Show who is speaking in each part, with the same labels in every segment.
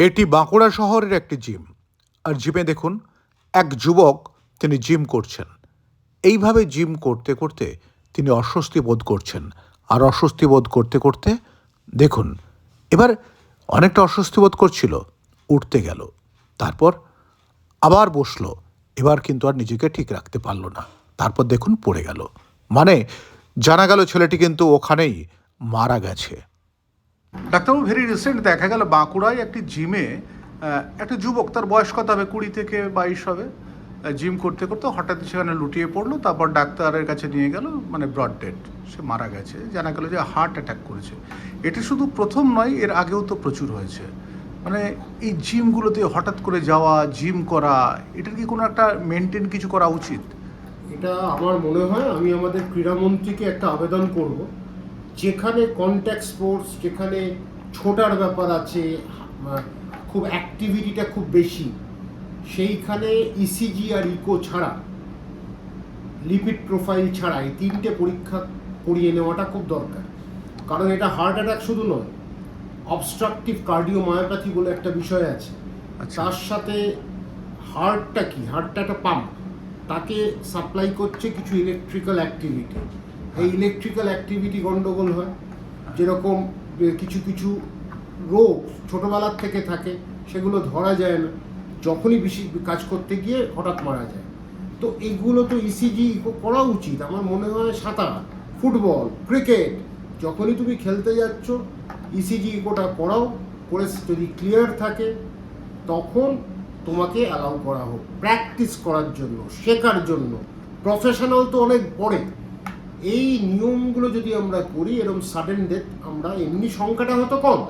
Speaker 1: এটি বাঁকুড়া শহরের একটি জিম। আর জিমে দেখুন, এক যুবক তিনি জিম করছেন। এইভাবে জিম করতে করতে তিনি অস্বস্তি বোধ করছেন। আর অস্বস্তি বোধ করতে করতে, দেখুন, এবার অনেকটা অস্বস্তি বোধ করছিল, উঠতে গেল। তারপর আবার বসল, এবার কিন্তু আর নিজেকে ঠিক রাখতে পারল না। তারপর দেখুন, পড়ে গেল। মানে জানা গেল ছেলেটি কিন্তু ওখানেই মারা গেছে।
Speaker 2: ডাক্তারবাবু ভেরি রিসেন্ট দেখা গেল বাঁকুড়ায় একটি জিমে একটা যুবক, তার বয়স কত হবে? কুড়ি থেকে বাইশ হবে। জিম করতে করতে হঠাৎ সেখানে লুটিয়ে পড়ল, তারপর ডাক্তারের কাছে নিয়ে গেল মানে ব্রড ডেড সে মারা গেছে। জানা গেল যে হার্ট অ্যাটাক করেছে। এটা শুধু প্রথম নয়, এর আগেও তো প্রচুর হয়েছে। মানে এই জিমগুলোতে হঠাৎ করে যাওয়া জিম করা, এটার কি কোনো একটা মেনটেন কিছু করা উচিত?
Speaker 3: এটা আমার মনে হয়, আমি আমাদের ক্রীড়ামন্ত্রীকে একটা আবেদন করব। যেখানে কন্ট্যাক্ট স্পোর্টস যেখানে ছোটার ব্যাপার আছে খুব অ্যাক্টিভিটিটা খুব বেশি সেইখানে ইসিজি আর ইকো ছাড়া লিপিড প্রোফাইল ছাড়া এই তিনটে পরীক্ষা করিয়ে নেওয়াটা খুব দরকার। কারণ এটা হার্ট অ্যাটাক শুধু নয় অবস্ট্রাকটিভ কার্ডিওমায়োপ্যাথি বলে একটা বিষয় আছে।
Speaker 2: আচ্ছা।
Speaker 3: তার সাথে হার্টটা কি? হার্টটা একটা পাম্প তাকে সাপ্লাই করছে কিছু ইলেকট্রিক্যাল অ্যাক্টিভিটি এই ইলেকট্রিক্যাল অ্যাক্টিভিটি গন্ডগোল হয়। যেরকম কিছু কিছু রোগ ছোটোবেলার থেকে থাকে, সেগুলো ধরা যায় না। যখনই বেশি কাজ করতে গিয়ে হঠাৎ মারা যায়। তো এগুলো তো ইসিজি করা উচিত। আমার মনে হয় সাঁতার, ফুটবল, ক্রিকেট, যখনই তুমি খেলতে যাচ্ছ ইসিজি ইকোটা করাও। করে যদি ক্লিয়ার থাকে, তখন তোমাকে অ্যালাউ করা হোক। প্র্যাকটিস করার জন্য, শেখার জন্য। প্রফেশনাল তো অনেক পরে এই নিয়মগুলো যদি আমরা করি এরকম সাডেন ডেথ আমরা এমনি সংখ্যাটা হয়তো কম,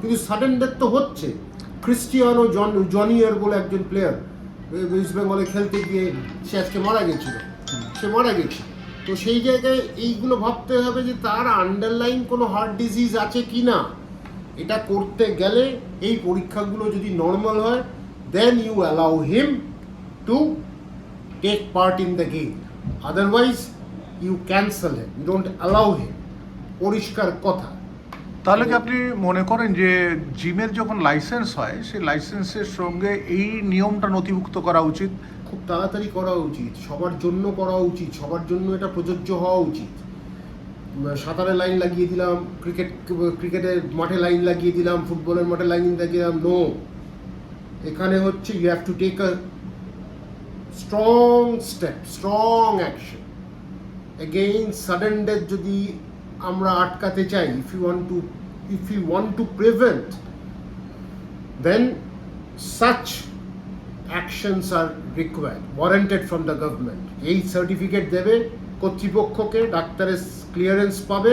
Speaker 3: কিন্তু সাডেন ডেথ তো হচ্ছে। ক্রিস্টিয়ানো জন জনিয়ার বলে একজন প্লেয়ার ওয়েস্ট বেঙ্গলে খেলতে গিয়ে সে আজকে মারা গেছিল। সে মারা গেছে। তো সেই জায়গায় এইগুলো ভাবতে হবে যে তার আন্ডারলাইন কোনো হার্ট ডিজিজ আছে কি না। এটা করতে গেলে এই পরীক্ষাগুলো যদি নর্মাল হয় then you allow him to take part in the game otherwise you cancel him you don't allow him পরিষ্কার কথা।
Speaker 2: তাহলে কি আপনি মনে করেন যে জিমের যখন লাইসেন্স হয় সেই লাইসেন্সের সঙ্গে এই নিয়মটা নথিভুক্ত করা উচিত?
Speaker 3: খুব তাড়াতাড়ি করা উচিত। সবার জন্য করা উচিত। সবার জন্য এটা প্রযোজ্য হওয়া উচিত। সাঁতারের লাইন লাগিয়ে দিলাম ক্রিকেট ক্রিকেটের মাঠে লাইন লাগিয়ে দিলাম ফুটবলের মাঠে লাইন লাগিয়ে দিলাম নো এখানে হচ্ছে you have to take a strong step strong action again sudden death যদি আমরা আটকাতে চাই if you want to if you want to prevent then such actions R required, warranted from the government এই certificate দেবে, কর্তৃপক্ষকে, ডাক্তারের clearance পাবে,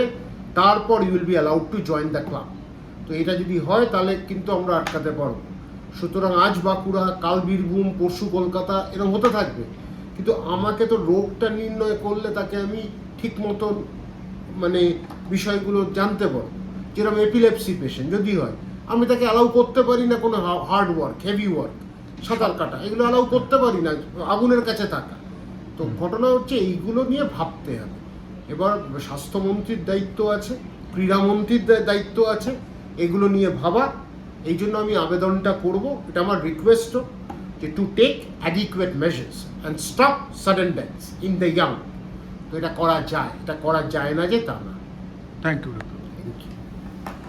Speaker 3: তারপর you will be allowed to join the club তো এটা যদি হয়, তাহলে কিন্তু আমরা আটকাতে পারব। সুতরাং আজ বাঁকুড়া কাল বীরভূম পরশু কলকাতা, এরকম হতে থাকবে। কিন্তু আমাকে তো রোগটা নির্ণয় করলে তাকে আমি ঠিক মতন মানে বিষয়গুলো জানতে পারব। যেরকম এপিলেপসি পেশেন্ট যদি হয় আমি তাকে অ্যালাউ করতে পারি না কোনো হার্ড ওয়ার্ক হেভি ওয়ার্ক সাঁতার কাটা এগুলো অ্যালাউ করতে পারি না আগুনের কাছে থাকা। তো ঘটনা হচ্ছে এইগুলো নিয়ে ভাবতে হবে। এবার স্বাস্থ্যমন্ত্রীর দায়িত্ব আছে ক্রীড়ামন্ত্রীর দায়িত্ব আছে এগুলো নিয়ে ভাবা। এই জন্য আমি আবেদনটা করব। এটা আমার রিকোয়েস্টও যে to take adequate measures and stop sudden deaths in the young তো এটা করা যায় এটা করা যায় না যে তা না।
Speaker 2: Thank you
Speaker 3: Thank you.